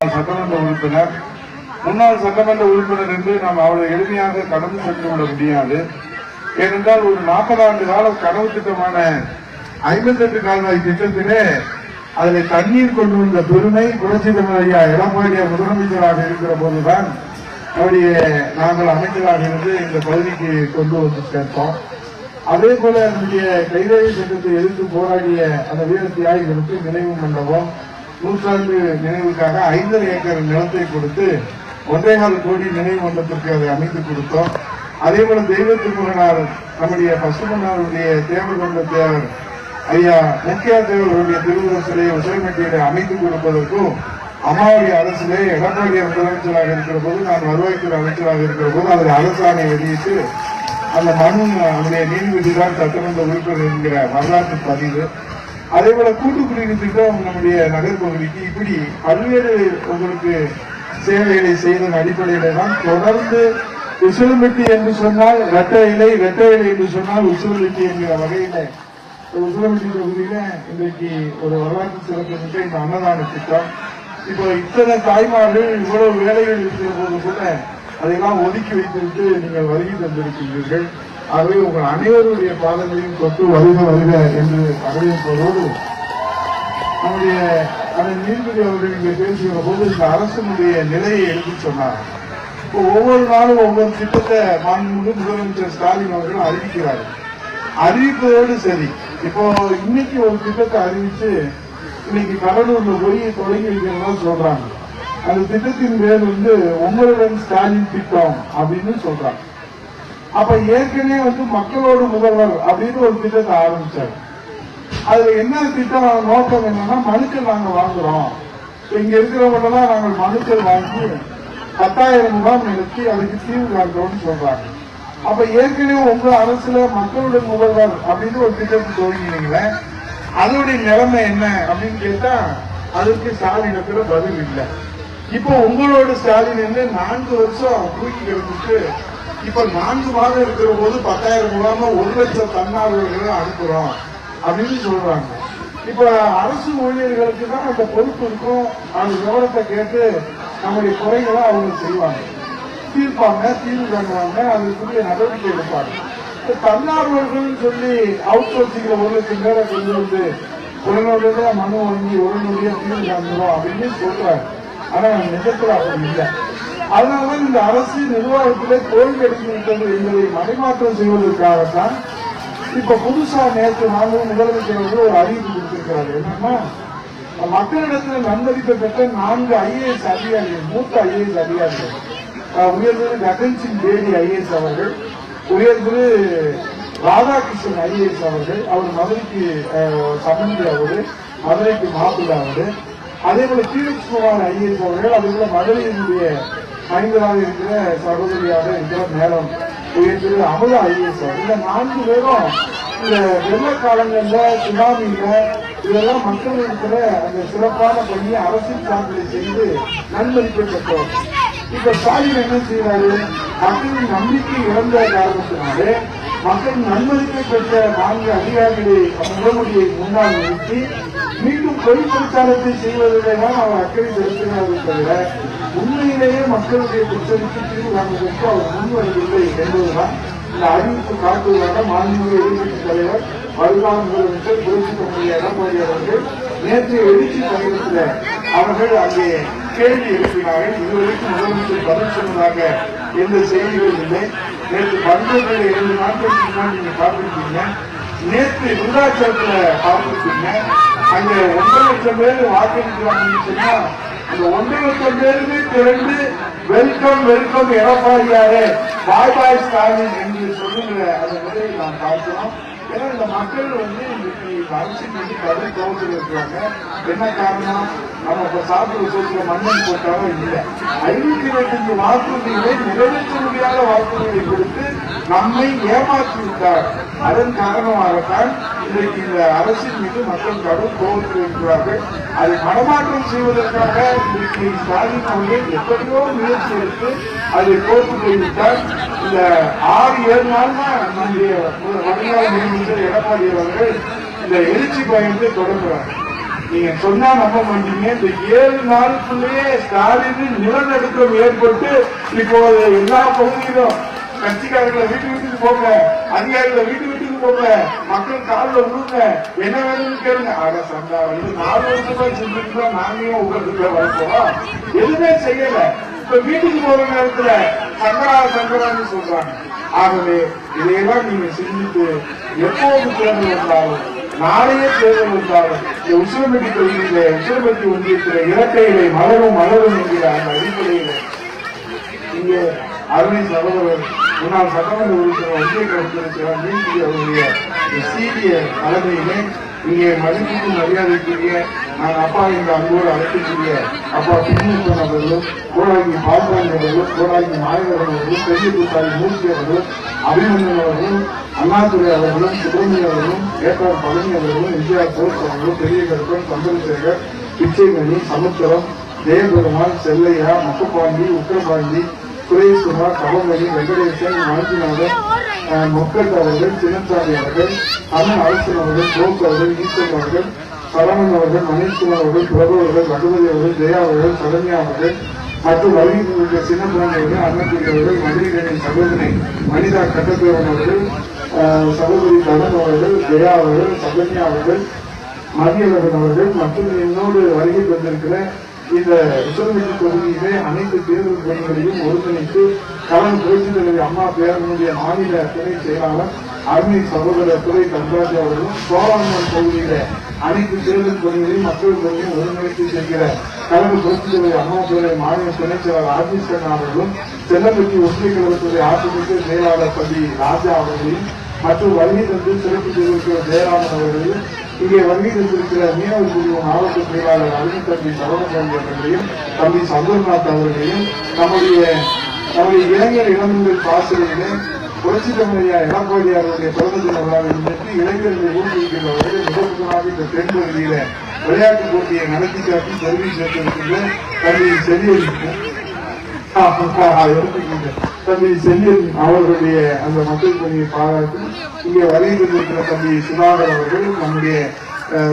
சட்டமன்ற உறுப்பினர் முன்னாள் சட்டமன்ற உறுப்பினர் என்று நாம் அவ்வளவு எளிமையாக கடந்து சென்று விட முடியாது. ஏனென்றால் ஒரு நாற்பது ஆண்டு கால கனவு திட்டமான ஐம்பத்தெட்டு கால்வாய் திட்டத்திலே அதில் தண்ணீர் கொண்டு வந்த பெருமை புரட்சி தமிழ் ஐயா எடப்பாடியார் முதலமைச்சராக இருக்கிற போதுதான் அவருடைய நாங்கள் அமைச்சராக இருந்து இந்த பகுதிக்கு கொண்டு வந்து சேர்த்தோம். அதே போல நம்முடைய கைரேகை சட்டத்தை எதிர்த்து போராடிய அந்த வீர தியாகிகளுக்கு நினைவு மண்டபம் நூற்றாண்டு நினைவுக்காக ஐந்தரை ஏக்கர் நிலத்தை கொடுத்து ஒன்றேகால் கோடி நினைவு மன்றத்திற்கு அதை அமைத்து கொடுத்தோம். அதே போல தெய்வ திருமகனார் நம்முடைய பசுமன்னாருடைய தேவகொண்ட தேவர் ஐயா முக்கிய தேவர்களுடைய திருவுருவ சிலையை உசிலமட்டியில அமைத்து கொடுப்பதற்கும் அம்மாவுடைய அரசிலே எடப்பாடி முதலமைச்சராக இருக்கிற போது நான் வருவாய்த்துறை அமைச்சராக இருக்கிற போது அதில் அரசாணை வெளியிட்டு அந்த மனு அவருடைய நீதிபதி தான் சட்டமன்ற உறுப்பினர் என்கிற வரலாற்று பதிவு. அதே போல கூட்டு குடிநீர் நம்முடைய நகர்பகுதிக்கு இப்படி பல்வேறு உங்களுக்கு சேவைகளை செய்ததன் அடிப்படையில தான் தொடர்ந்து உசிலம்பட்டி என்று சொன்னால் ரெட்ட இலை ரெட்ட இலை என்று சொன்னால் உசிலம்பட்டி என்கிற வகையில இந்த தொகுதியில இன்றைக்கு ஒரு வரலாற்று சிறப்புமிக்க இந்த அன்னதான திட்டம். இப்போ இத்தனை தாய்மார்கள் இவ்வளவு வேலைகள் இருக்கிற போது கூட அதையெல்லாம் ஒதுக்கி வைத்துவிட்டு நீங்கள் வருகை தந்திருக்கின்றீர்கள் ஆகவே உங்கள் அனைவருடைய பாதங்களையும் தொட்டு வருக வருக என்று வரவேற்பதோடு நம்முடைய அந்த நீதிபதி அவர்கள் இங்கே பேசுகிற போது இந்த அரசினுடைய நிலையை எடுத்து சொன்னார். இப்போ ஒவ்வொரு நாளும் ஒவ்வொரு திட்டத்தை மாண்புமிகு முதலமைச்சர் ஸ்டாலின் அவர்கள் அறிவிக்கிறார். அறிவிப்பதோடு சரி. இப்போ இன்னைக்கு ஒரு திட்டத்தை அறிவிச்சு இன்னைக்கு கடலூர்ல போய் தொடங்கி வைக்கிறதா சொல்றாங்க. அந்த திட்டத்தின் பேர் வந்து உங்களுடன் ஸ்டாலின் திட்டம் அப்படின்னு சொல்றாங்க. அப்ப ஏற்கனவே வந்து மக்களோடு முதல்வர் அப்படின்னு ஒரு திட்டத்தை ஆரம்பிச்சாரு. அதுல என்ன திட்டம் நோக்கம் என்னன்னா மனுக்கள் நாங்க வாங்குறோம். இங்க இருக்கிறவங்க தான் நாங்கள் மனுக்கள் வாங்கி பத்தாயிரம் ரூபாய் நிறுத்தி அதுக்கு தீர்வு காட்டுறோம்னு சொல்றாங்க. அப்ப ஏற்கனவே உங்க அரசுல மக்களுடைய முதல்வர் அப்படின்னு ஒரு திட்டத்தை துவங்கினீங்களே அதோடைய நிலைமை என்ன அப்படின்னு கேட்டா அதுக்கு ஸ்டாலினத்துல பதில் இல்லை. இப்போ உங்களோட ஸ்டாலின் நான்கு வருஷம் தூக்கி கிடந்துட்டு இப்ப நான்கு மாதம் இருக்கிற போது பத்தாயிரம் ரூபாய் ஒரு லட்சம் தன்னார்வலர்களை அனுப்புறோம் அப்படின்னு சொல்றாங்க. இப்ப அரசு ஊழியர்களுக்கு தான் அந்த பொறுப்பு இருக்கும் அந்த விவரத்தை கேட்டு நம்முடைய குறைகளை அவங்க செய்வாங்க. தீர்ப்பாங்க தீர்வு காணுவாங்க அதுக்குரிய நடவடிக்கை எடுப்பாங்க. தன்னார்வர்கள் சொல்லி அவுட் சோர்சிங்கிற ஒரு லட்சம் பேரை கொண்டு வந்து உடனடியாக மனு வாங்கி உடனடியாக தீர்வு காண்கிறோம் அப்படின்னு சொல்றாங்க. ஆனா நிஜத்துல அப்படி இல்லை. அதனால இந்த அரசு நிர்வாகத்திலே தோல்வி அடைந்து என்பதை மறைமாற்றம் செய்வதற்காகத்தான் இப்ப புதுசா நேற்று நாங்களும் முதலமைச்சர் வந்து ஒரு அறிவிப்பு கொடுத்திருக்கிறாரு. என்னன்னா மக்களிடத்தில் நன்மதிப்பை பெற்ற நான்கு ஐஏஎஸ் அதிகாரிகள் மூத்த ஐஏஎஸ் அதிகாரிகள். உயர் திரு ககன் சிங் பேடி ஐஏஎஸ் அவர்கள் உயர் திரு ராதாகிருஷ்ணன் ஐஏஎஸ் அவர்கள் அவர் மதுரைக்கு சமந்தி அவர் அவரு மதுரைக்கு மாப்பிள்ளை அவரு அதே போல கீழக்ஸ் குமார் ஐஏஎஸ் அவர்கள் அதே போல மதுரையினுடைய மனிதராக இருக்கிற சகோதரியாக இருக்கிற மேலம் உயர் அமுதா ஐஎஸ் இந்த நான்கு பேரும் இந்த வெள்ள காலங்களில் சுனாமியில இதெல்லாம் மக்கள் இருக்கிற அந்த சிறப்பான பணியை அரசின் சார்பில் செய்து நன்மதிக்கப்பட்டோம் இப்ப ஸ்டாலின் என்ன செய்யறாரு மக்களின் நம்பிக்கை இழந்த காரணத்தினாலே மக்கள் நன்மதிப்பை பெற்ற நான்கு அதிகாரிகளை முகமுடியை முன்னால் நிறுத்தி பொய் பிரச்சாரத்தை செய்வதிலே தான் அக்கறை செலுத்தினார்கள் தவிர உண்மையிலேயே மக்களுடைய பிரச்சனைக்கு தீர்வு காண்பதற்கு அவர் முன்வரவில்லை என்பதுதான் இந்த அறிவிப்பு காட்டுவதாக மாண்புமிகு எதிர்கட்சி தலைவர் வருங்கால முதலமைச்சர் புரட்சி தமிழ் எடப்பாடி அவர்கள் நேற்று எழுச்சி பயணத்தில் அவர்கள் அங்கே கேள்வி எழுப்பினார்கள். இதுவரைக்கும் முதலமைச்சர் பதில் சொன்னதாக எந்த செய்திகளும் இல்லை. நேற்று பண்புகளில் இரண்டு நாட்களுக்கு முன்னாடி நீங்க பார்த்துருக்கீங்க நேற்று விருதாச்சலத்தில் பார்த்துருக்கீங்க அங்க ஒன்றரை லட்சம் பேர் வாக்களிக்கிறாங்கன்னு சொன்னா அந்த ஒன்றரை லட்சம் பேருமே திரண்டு வெல்கம் வெல்கம் எடப்பாடியாரே பாய் பாய் ஸ்டாலின் என்று சொல்லுகிற அந்த முறையை நாம் பார்க்கிறோம். ஏன்னா இந்த மக்கள் வந்து இன்னைக்கு இந்த அரசின் மீது கடும் கோபத்தில் இருக்கிறாங்க. என்ன காரணம்? நம்ம இப்ப சாப்பிடுற சொல்ற மண்ணன் போட்டாலும் இல்லை. ஐநூத்தி இருபத்தஞ்சு வாக்குறுதிகளை நிறைவேற்ற முடியாத வாக்குறுதிகளை கொடுத்து நம்மை ஏமாற்றி விட்டார் அதன் காரணமாகத்தான் இன்றைக்கு இந்த அரசின் மீது மக்கள் கடும் கோபத்தில் இருக்கிறார்கள். அதை மனமாற்றம் செய்வதற்காக இன்றைக்கு ஸ்டாலின் அவர்கள் எப்படியோ முயற்சி எடுத்து அதை கோர்த்து போய்விட்டால் இந்த ஆறு ஏழு நாள் தான் நம்முடைய வருங்கால முதலமைச்சர் எடப்பாடி அவர்கள் இந்த எழுச்சி பயணத்தை தொடங்குறாங்க நீங்க சொன்னா நம்ப மாட்டீங்க. இந்த ஏழு நாளுக்குள்ளேயே ஸ்டாலின் நிலநடுக்கம் ஏற்பட்டு இப்போ எல்லா பகுதியிலும் கட்சிக்காரர்களை வீட்டு வீட்டுக்கு போங்க அதிகாரிகளை வீட்டு வீட்டுக்கு போங்க மக்கள் காலில் விழுங்க. என்ன வேணும்னு கேளுங்க. ஆக சந்தா வந்து நாலு வருஷமா செஞ்சுட்டு நாங்க உங்களுக்கு வளர்ப்போம் எதுவுமே செய்யல. இப்ப வீட்டுக்கு போற நேரத்துல சங்கரா சங்கரான்னு சொல்றாங்க. ஆகவே இதையெல்லாம் நீங்க செஞ்சுட்டு எப்போது தேர்தல் வந்தாலும் நாளையே தேர்தல் வந்தாலும் இந்த உசிலம்பட்டி தொகுதியில உசிலம்பட்டி ஒன்றியத்தில இரட்டையிலே மலரும் மலரும் என்கிற அந்த அடிப்படையில இங்கே அருமை சகோதரர் முன்னாள் சட்டமன்ற உறுப்பினர் ஒன்றிய கருத்திருக்கிறார் நீதி அவருடைய சீரிய தலைமையிலே இங்கே மதிப்புக்கு மரியாதைக்குரிய நான் அப்பா என்ற அன்போடு அழைக்கக்கூடிய அப்பா பின்னூத்தன் அவர்களும் கோடாங்கி பால்ராணி அவர்களும் கோடாங்கி மாயவர் அவர்களும் பெரிய கூட்டாளி மூர்த்தி அவர்களும் அபிமன்யன் அவர்களும் அண்ணாதுரை அவர்களும் சுப்பிரமணிய அவர்களும் ஏற்றார் பழனி அவர்களும் எம்ஜிஆர் போஸ் அவர்களும் பெரிய கருப்பன் சந்திரசேகர் பிச்சைமணி சமுத்திரம் ஜெயபெருமான் செல்லையா முக்கப்பாண்டி உக்கரபாண்டி சுரேஷ்குமார் கவமணி வெங்கடேசன் மனசிநாதன் மக்கள் அவர்கள் சின்னசாமி அவர்கள் அண்ணன் அரசன் அவர்கள் கோக் அவர்கள் ஈஸ்வரன் அவர்கள் சரவணன் அவர்கள் மணிஷ்குமார் அவர்கள் பிரபு அவர்கள் ரகுபதி அவர்கள் ஜெயா அவர்கள் சரண்யா அவர்கள் மற்றும் வருகின்ற சின்னபிரான் அவர்கள் அன்னக்குடி அவர்கள் மதுரைகளின் சகோதரி மனிதா கட்டப்பேவன் அவர்கள் சகோதரி தனன் அவர்கள் ஜெயா அவர்கள் சகன்யா அவர்கள் மதியழகன் அவர்கள் மற்றும் என்னோடு வருகை வந்திருக்கிற இந்த உத்தரவிட்டு தொகுதியிலே அனைத்து தேர்தல் பணிகளையும் ஒருங்கிணைத்து கலந்து புரட்சி தலைவர் அம்மா பேரனுடைய மாநில துணை செயலாளர் அருமை சகோதரர் துறை தன்ராஜ் அவர்களும் சோழாமன் பகுதியில அனைத்து தேர்தல் பணிகளையும் மக்கள் பணியும் ஒருங்கிணைத்து செய்கிற கலந்து புரட்சி தலைவர் அம்மா பேரை மாநில துணைச் செயலாளர் ராஜேஷ் அவர்களும் செல்லப்பட்டி ஒற்றை கழகத்துறை ஆசிரியர் செயலாளர் பள்ளி ராஜா அவர்களையும் மற்றும் வருகை தந்து சிறப்பு செய்திருக்கிற ஜெயராமன் அவர்களையும் இங்கே வந்திருந்திருக்கிற தந்திருக்கிற மீனவர் குழு மாவட்ட செயலாளர் அருண் தம்பி சரவணசாமி அவர்களையும் தம்பி சந்திரநாத் அவர்களையும் நம்முடைய நம்முடைய இளைஞர் இளமங்கள் பாசறையிலே புரட்சி தமிழையா எடப்பாடியாருடைய பிறந்த தின விழாவை முன்னிட்டு இளைஞர்களை வகையில் முதல் இந்த தென் பகுதியில விளையாட்டுப் போட்டியை நடத்தி காட்டி பெருமை சேர்த்திருக்கின்ற தம்பி செல்லியல் எடுத்துக்கின்ற தம்பி செல்லில் அவர்களுடைய அந்த மக்கள் பணியை பாராட்டி இங்கே வருகின்ற தம்பி சுதாகர் அவர்கள் நம்முடைய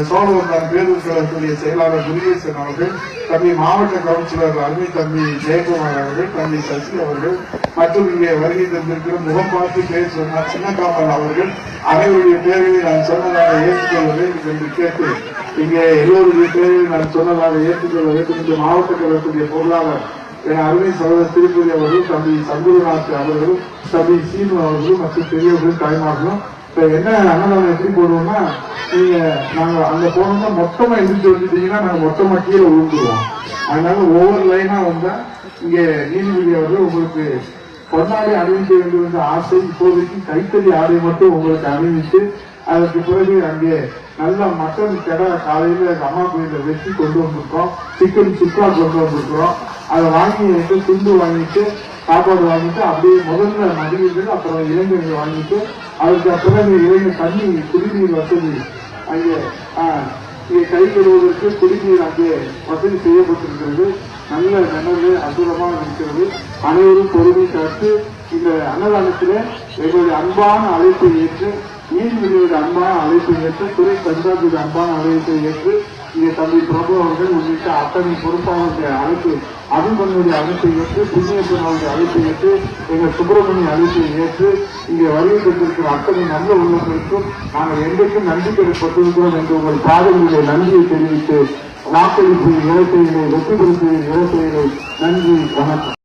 சோழவந்தான் பேருந்து கழகத்துடைய செயலாளர் முருகேசன் அவர்கள் தம்பி மாவட்ட கவுன்சிலர் அருமை தம்பி ஜெயக்குமார் அவர்கள் தம்பி சசி அவர்கள் மற்றும் இங்கே வருகை தந்திருக்கிற முகம் பார்த்து பேர் சொன்னார் சின்னக்காமல் அவர்கள் அனைவருடைய பேர்களை நான் சொன்னதாக ஏற்றுக்கொள்வதை வேண்டும் என்று கேட்டு இங்கே எல்லோருடைய பேர்களை நான் சொன்னதாக ஏற்றுக்கொள்ள வேண்டும் என்று மாவட்ட கழகத்துடைய பொருளாளர் என் அருமை சகோதரர் திருப்பதி அவர்களும் தம்பி சங்குருநாத் அவர்களும் தம்பி சீனு அவர்களும் மற்றும் பெரியவர்களும் தாய்மார்களும் இப்போ என்ன அன்னதானம் எப்படி போடுவோம்னா நீங்கள் நாங்கள் அங்கே போனோம்னா மொத்தமாக எதிர்த்து வந்துட்டீங்கன்னா நாங்கள் மொத்தமாக கீழே விழுந்துருவோம். அதனால ஒவ்வொரு லைனாக வந்தால் இங்கே நீதிபதி அவர்கள் உங்களுக்கு பொன்னாடி அணிவிக்க வேண்டும் என்ற ஆசை இப்போதைக்கு கைத்தறி ஆடை மட்டும் உங்களுக்கு அணிவித்து அதற்கு பிறகு அங்கே நல்ல மட்டன் கடை காலையில் அம்மா கோயிலில் வெட்டி கொண்டு வந்திருக்கோம். சிக்கன் சுக்கா கொண்டு வந்திருக்கிறோம். அதை வாங்கி வந்து துண்டு வாங்கிட்டு சாப்பாடு வாங்கிட்டு அப்படியே முதல்ல மதியர்கள் அப்புறம் இளைஞர்கள் வாங்கிட்டு அதுக்கு அப்புறம் இளைஞர் தண்ணி குடிநீர் வசதி அங்கே இங்கே கை கழுவுவதற்கு குடிநீர் அங்கே வசதி செய்யப்பட்டிருக்கிறது. நல்ல நினைவு அற்புதமாக இருக்கிறது. அனைவரும் பொறுமை காத்து இந்த அன்னதானத்தில் எங்களுடைய அன்பான அழைப்பை ஏற்று நீதிபதியோட அன்பான அழைப்பை ஏற்று துறை பஞ்சாபியோட அன்பான அழைப்பை ஏற்று இங்கே தம்பி பிரபு அவர்கள் உள்ளிட்ட அத்தனை பொறுப்பாளருடைய அழைப்பு அபிமன்னுடைய அழைப்பை ஏற்று புண்ணியப்பனாவுடைய அழைப்பை ஏற்று எங்கள் சுப்பிரமணிய அழைப்பை ஏற்று இங்கே வருகை தந்திருக்கிற அத்தனை நல்ல உள்ளவர்களுக்கும் நாங்கள் என்றைக்கும் நன்றி பெறப்பட்டிருக்கிறோம் என்று உங்கள் பாதங்களுடைய நன்றியை தெரிவித்து வாக்களிப்பு இழப்பையிலே வெற்றி பெறுத்த இழப்பையிலே நன்றி வணக்கம்.